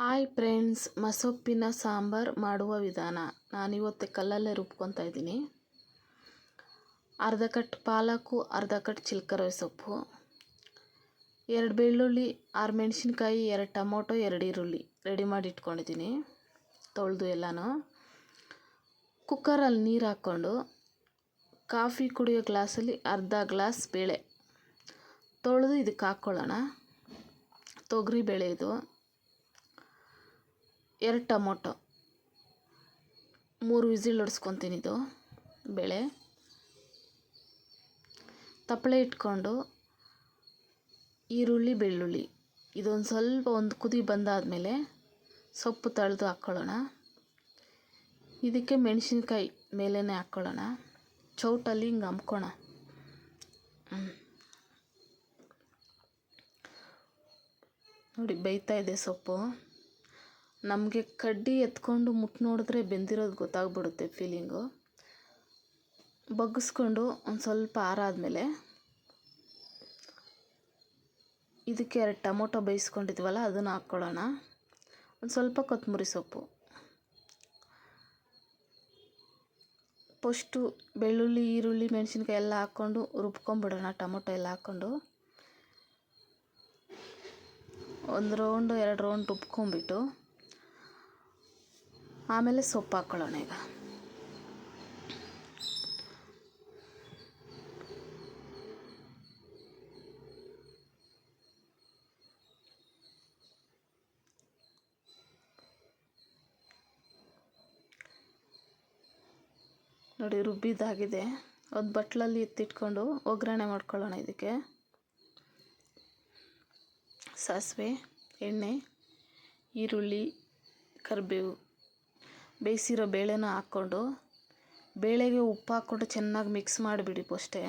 Hi friends, ಮಸೊಪ್ಪಿನ sambar ಮಾಡುವ ವಿಧಾನ. ನಾನಿವತ್ತು ಕಲ್ಲಲ್ಲೇ ರುಬ್ಕೊತಾ ಇದ್ದೀನಿ. ಅರ್ಧ ಕಟ್ ಪಾಲಕು ಅರ್ಧ ಕಟ್ ಚಿಲ್ಕರವೆ ಸೊಪ್ಪು, ಎರಡು ಬೆಳ್ಳುಳ್ಳಿ, ಆರು ಮೆಣಸಿನ್ಕಾಯಿ, ಎರಡು ಟೊಮೊಟೊ, ಎರಡು ಈರುಳ್ಳಿ ರೆಡಿ ಮಾಡಿ ಇಟ್ಕೊಂಡಿದ್ದೀನಿ ತೊಳೆದು ಎಲ್ಲನೂ. ಕುಕ್ಕರಲ್ಲಿ ನೀರು ಹಾಕ್ಕೊಂಡು ಕಾಫಿ ಕುಡಿಯೋ ಗ್ಲಾಸಲ್ಲಿ ಅರ್ಧ ಗ್ಲಾಸ್ ಬೇಳೆ ತೊಳೆದು ಇದಕ್ಕೆ ಹಾಕ್ಕೊಳ್ಳೋಣ. ತೊಗರಿ ಬೇಳೆ ಇದು. ಎರಡು ಟೊಮೊಟೊ, ಮೂರು ವಿಸಿಲ್ ಹೊಡ್ಸ್ಕೊತೀನಿ ಇದು ಬೇಳೆ. ತಪ್ಪಳೆ ಇಟ್ಕೊಂಡು ಈರುಳ್ಳಿ, ಬೆಳ್ಳುಳ್ಳಿ, ಇದೊಂದು ಸ್ವಲ್ಪ ಒಂದು ಕುದಿ ಬಂದಾದಮೇಲೆ ಸೊಪ್ಪು ತಳೆದು ಹಾಕ್ಕೊಳ್ಳೋಣ. ಇದಕ್ಕೆ ಮೆಣಸಿನ್ಕಾಯಿ ಮೇಲೇ ಹಾಕ್ಕೊಳ್ಳೋಣ. ಚೌಟಲ್ಲಿ ಹಿಂಗೆ ಹಮ್ಕೋಣ. ನೋಡಿ, ಬೇಯ್ತಾ ಇದೆ ಸೊಪ್ಪು. ನಮಗೆ ಕಡ್ಡಿ ಎತ್ಕೊಂಡು ಮುಟ್ಟಿ ನೋಡಿದ್ರೆ ಬೆಂದಿರೋದು ಗೊತ್ತಾಗ್ಬಿಡುತ್ತೆ ಫೀಲಿಂಗು ಬಗ್ಗಿಸ್ಕೊಂಡು ಒಂದು ಸ್ವಲ್ಪ ಆರಾದಮೇಲೆ ಇದಕ್ಕೆ ಎರಡು ಟೊಮೊಟೊ ಬೇಯಿಸ್ಕೊಂಡಿದ್ವಲ್ಲ, ಅದನ್ನು ಹಾಕ್ಕೊಳ್ಳೋಣ. ಒಂದು ಸ್ವಲ್ಪ ಕೊತ್ತಂಬರಿ ಸೊಪ್ಪು. ಫಸ್ಟು ಬೆಳ್ಳುಳ್ಳಿ, ಈರುಳ್ಳಿ, ಮೆಣಸಿನ್ಕಾಯಿ ಎಲ್ಲ ಹಾಕ್ಕೊಂಡು ರುಬ್ಕೊಂಬಿಡೋಣ, ಟೊಮೊಟೊ ಎಲ್ಲ ಹಾಕ್ಕೊಂಡು. ಒಂದು ರೌಂಡು ಎರಡು ರೌಂಡ್ ರುಬ್ಕೊಂಬಿಟ್ಟು ಆಮೇಲೆ ಸೊಪ್ಪು ಹಾಕ್ಕೊಳ್ಳೋಣ ಈಗ. ನೋಡಿ ರುಬ್ಬಿದ್ದಾಗಿದೆ. ಒಂದು ಬಟ್ಲಲ್ಲಿ ಎತ್ತಿಟ್ಕೊಂಡು ಒಗ್ಗರಣೆ ಮಾಡ್ಕೊಳ್ಳೋಣ ಇದಕ್ಕೆ. ಸಾಸಿವೆ, ಎಣ್ಣೆ, ಈರುಳ್ಳಿ, ಕರಿಬೇವು. ಬೇಯಿಸಿರೋ ಬೇಳೆನ ಹಾಕ್ಕೊಂಡು ಬೇಳೆಗೆ ಉಪ್ಪು ಹಾಕ್ಕೊಂಡು ಚೆನ್ನಾಗಿ ಮಿಕ್ಸ್ ಮಾಡಿಬಿಡಿ ಫಸ್ಟೇ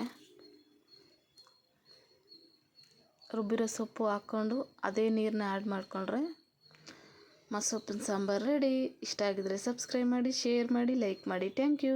ರುಬ್ಬಿರೋ ಸೊಪ್ಪು ಹಾಕ್ಕೊಂಡು ಅದೇ ನೀರನ್ನ ಆ್ಯಡ್ ಮಾಡಿಕೊಂಡ್ರೆ ಮಸೊಪ್ಪಿನ ಸಾಂಬಾರು ರೆಡಿ ಇಷ್ಟ ಆಗಿದ್ದರೆ ಸಬ್ಸ್ಕ್ರೈಬ್ ಮಾಡಿ ಶೇರ್ ಮಾಡಿ ಲೈಕ್ ಮಾಡಿ. Thank you